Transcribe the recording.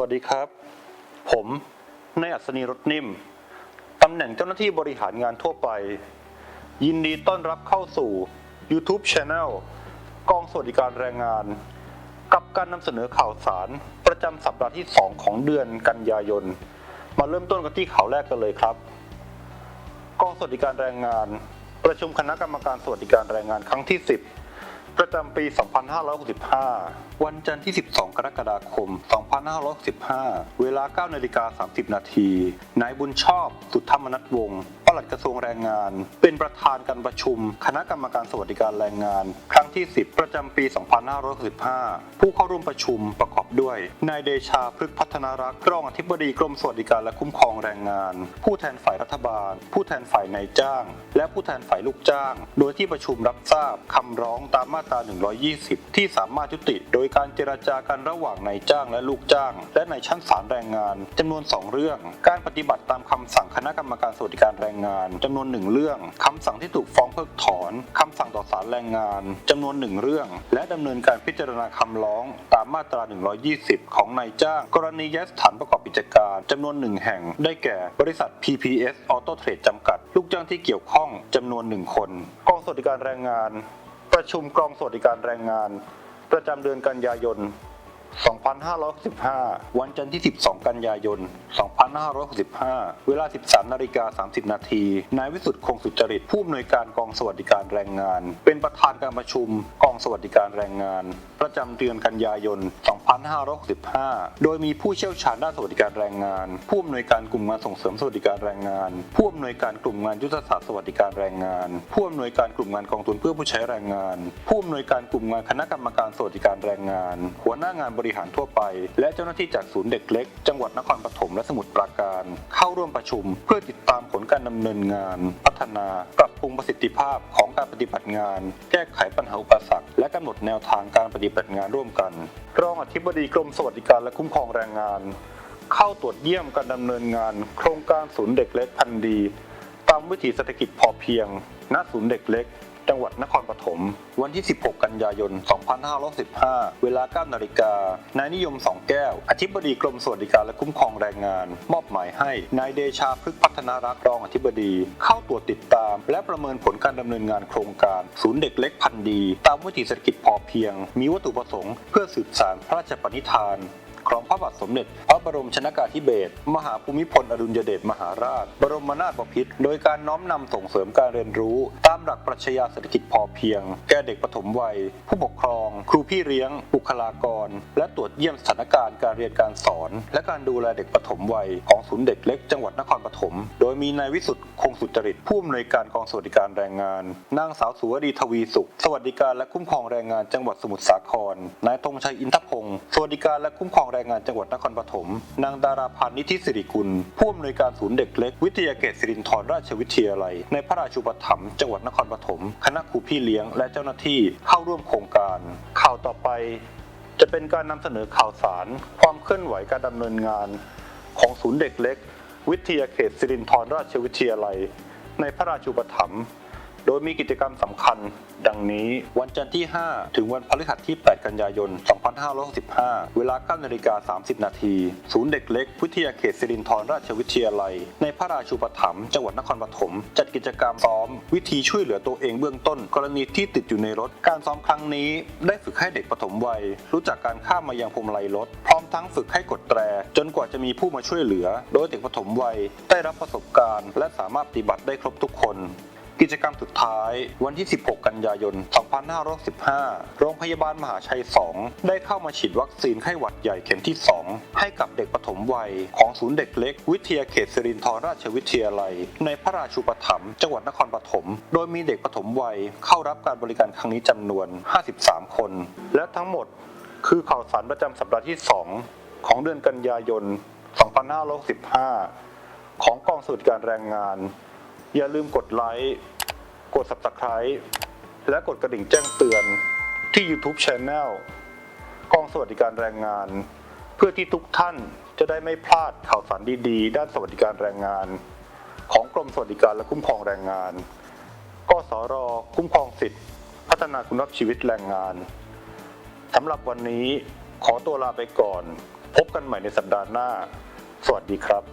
วัสดีครับ ผมนายอัศนีรถนิ่ม ตำแหน่งเจ้าหน้าที่บริหารงานทั่วไป ยินดีต้อนรับเข้าสู่ YouTube Channel กองสวัสดิการแรงงาน กับการนำเสนอข่าวสารประจำสัปดาห์ที่ 2 ของเดือนกันยายน มาเริ่มต้นกันที่ข่าวแรกกันเลยครับ กองสวัสดิการแรงงาน ประชุมคณะกรรมการสวัสดิการแรงงานครั้งที่ 10 ประจำปี 2565 วันจันทร์ที่ 12 กรกฎาคม 2565 เวลา 9 นาฬิกา 30 นาที นายบุญชอบ สุทธรรมนัฐวงศ์ปลัดกระทรวงแรงงาน เป็นประธานการประชุม คณะกรรมการสวัสดิการแรงงาน ครั้งที่ 10 ประจำปี 2565 ผู้เข้าร่วมประชุมประกอบด้วย นายเดชาพฤกพัฒนารักษ์รองอธิบดีกรมสวัสดิการและคุ้มครองแรงงาน ผู้แทนฝ่ายรัฐบาล ผู้แทนฝ่ายนายจ้าง และผู้แทนฝ่ายลูกจ้าง โดยที่ประชุมรับทราบคำร้องตามมาตราตรา 120 ที่สามารถยุติ โดยการเจรจากันระหว่างนายจ้างและลูกจ้าง และในชั้นศาลแรงงานจำนวน 2 เรื่อง การปฏิบัติตามคำสั่งคณะกรรมการสวัสดิการแรงงานจำนวนหนึ่งเรื่องคำสั่งที่ถูกฟ้องเพิกถอนคำสั่งต่อศาลแรงงานจำนวนหนึ่งเรื่อง และดำเนินการพิจารณาคำร้อง ตามมาตรา 120 ของนายจ้าง กรณีย้ายสถานประกอบกิจการจำนวนหนึ่งแห่ง ได้แก่บริษัท PPS Auto Trade จำกัด ลูกจ้างที่เกี่ยวข้องจำนวนหนึ่งคนกองสวัสดิการแรงงาน ประชุมกองสวัสดิการแรงงาน ประจำเดือนกันยายน 2565วันจันทร์ที่ 12 กันยายน 2565 เวลา 13 นาฬิกา 30 นาที นายวิสุทธิ์คงสุจริต ผู้อำนวยการกองสวัสดิการแรงงาน เป็นประธานการประชุมกองสวัสดิการแรงงาน ประจำเดือนกันยายน 2565 โดยมีผู้เชี่ยวชาญด้านสวัสดิการแรงงาน ผู้อำนวยการกลุ่มงานส่งเสริมสวัสดิการแรงงาน ผู้อำนวยการกลุ่มงานยุทธศาสตร์สวัสดิการแรงงาน ผู้อำนวยการกลุ่มงานกองทุนเพื่อผู้ใช้แรงงาน ผู้อำนวยการกลุ่มงานคณะกรรมการสวัสดิการแรงงาน หัวหน้างานบริหารทั่วไป และเจ้าหน้าที่จากศูนย์เด็กเล็ก จังหวัดนครปฐมและสมุทรปราการ เข้าร่วมประชุม เพื่อติดตามผลการดำเนินงาน พัฒนาปรับปรุงประสิทธิภาพของการปฏิบัติงาน แก้ไขปัญหาอุปสรรคและกำหนดแนวทางการปฏิบัติงานร่วมกัน รองอธิบดีกรมสวัสดิการและคุ้มครองแรงงาน เข้าตรวจเยี่ยมการดำเนินงาน โครงการศูนย์เด็กเล็กพันธีตามวิถีเศรษฐกิจพอเพียงณศูนย์เด็กเล็ก หวัดนครปฐมวันที่ 16 กันยายน 2515 เวลา 9 นาฬิกา นายนิยมสองแก้ว อธิบดีกรมสวัสดิการและคุ้มครองแรงงาน มอบหมายให้ นายเดชาพฤกพัฒนารักรองอธิบดี เข้าตรวจติดตาม และประเมินผลการดำเนินงานโครงการ ศูนย์เด็กเล็กพันธุ์ดี ตามวิถีเศรษฐกิจพอเพียง มีวัตถุประสงค์เพื่อสืบสานพระราชปณิธาน ของพระบาทสมเด็จ พระบรมชนากาธิเบศรมหาภูมิพลอดุลยเดชมหาราช บรมนาถบพิตรโดยการน้อมนำส่งเสริมการเรียนรู้ ตามหลักปรัชญาเศรษฐกิจพอเพียง แก่เด็กปฐมวัย ผู้ปกครอง ครูพี่เลี้ยง บุคลากร และตรวจเยี่ยมสถานการณ์การเรียนการสอน และการดูแลเด็กปฐมวัยของศูนย์เด็กเล็กจังหวัดนครปฐมโดยมีนายวิสุทธ์คงสุจริตผู้อำนวยการกองสวัสดิการแรงงานนางสาวสุวดีทวีสุข สวัสดิการและคุ้มครองแรงงานจังหวัดสมุทรสาครนายธงชัยอินทพงศ์สวัสดิการและคุ้มครองแรงงานจังหวัดนครปฐมนางดาราพันธ์นิธิสิริกุลผู้อำนวยการศูนย์เด็กเล็ก วิทยาเขตสิรินธรราชวิทยาลัย ในพระราชูปถัมภ์จังหวัดนครปฐมคณะครูพี่เลี้ยงและเจ้าหน้าที่เข้าร่วมโครงการ ข่าวต่อไป จะเป็นการนำเสนอข่าวสาร ความเคลื่อนไหวการดำเนินงาน ของศูนย์เด็กเล็ก วิทยาเขตสิรินธรราชวิทยาลัย ในพระราชูปถัมภ์ โดยมีกิจกรรมสำคัญ ดังนี้วันจันทร์ที่ 5 ถึงวันพฤหัสที่ 8 กันยายน 2565 เวลา9นาฬิกา 30 นาที ศูนย์เด็กเล็ก วิทยาเขตสิรินธรราชวิทยาลัย ในพระราชูปถัมภ์จังหวัดนครปฐมจัดกิจกรรมซ้อม วิธีช่วยเหลือตัวเองเบื้องต้น กรณีที่ติดอยู่ในรถ การซ้อมครั้งนี้ ได้ฝึกให้เด็กปฐมวัย รู้จักการข้ามมายังพวงมาลัยรถ พร้อมทั้งฝึกให้กดแตร จนกว่าจะมีผู้มาช่วยเหลือ โดยเด็กปฐมวัย ได้รับประสบการณ์ และสามารถปฏิบัติได้ครบทุกคน กิจกรรมสุดท้ายวันที่ 16 กันยายน 2515 โรงพยาบาลมหาชัย 2 ได้เข้ามาฉีดวัคซีนไข้หวัดใหญ่เข็มที่ 2 ให้กับเด็กปฐมวัย ของศูนย์เด็กเล็ก วิทยาเขตสิรินธรราชวิทยาลัย ในพระราชูปถัมภ์จังหวัดนครปฐม โดยมีเด็กปฐมวัยเข้ารับการบริการครั้งนี้จำนวน 53 คน และทั้งหมดคือข่าวสารประจำสัปดาห์ที่ 2 ของเดือนกันยายน 2565 ของกองสวัสดิการแรงงาน อย่าลืมกดไลค์กด subscribe และกดกระดิ่งแจ้งเตือนที่ YouTube Channel กองสวัสดิการแรงงาน เพื่อที่ทุกท่านจะได้ไม่พลาดข่าวสารดีๆ ด้านสวัสดิการแรงงาน ของกรมสวัสดิการและคุ้มครองแรงงานกสรคุ้มครองสิทธิพัฒนาคุณภาพชีวิตแรงงานสำหรับวันนี้ขอตัวลาไปก่อน พบกันใหม่ในสัปดาห์หน้า สวัสดีครับ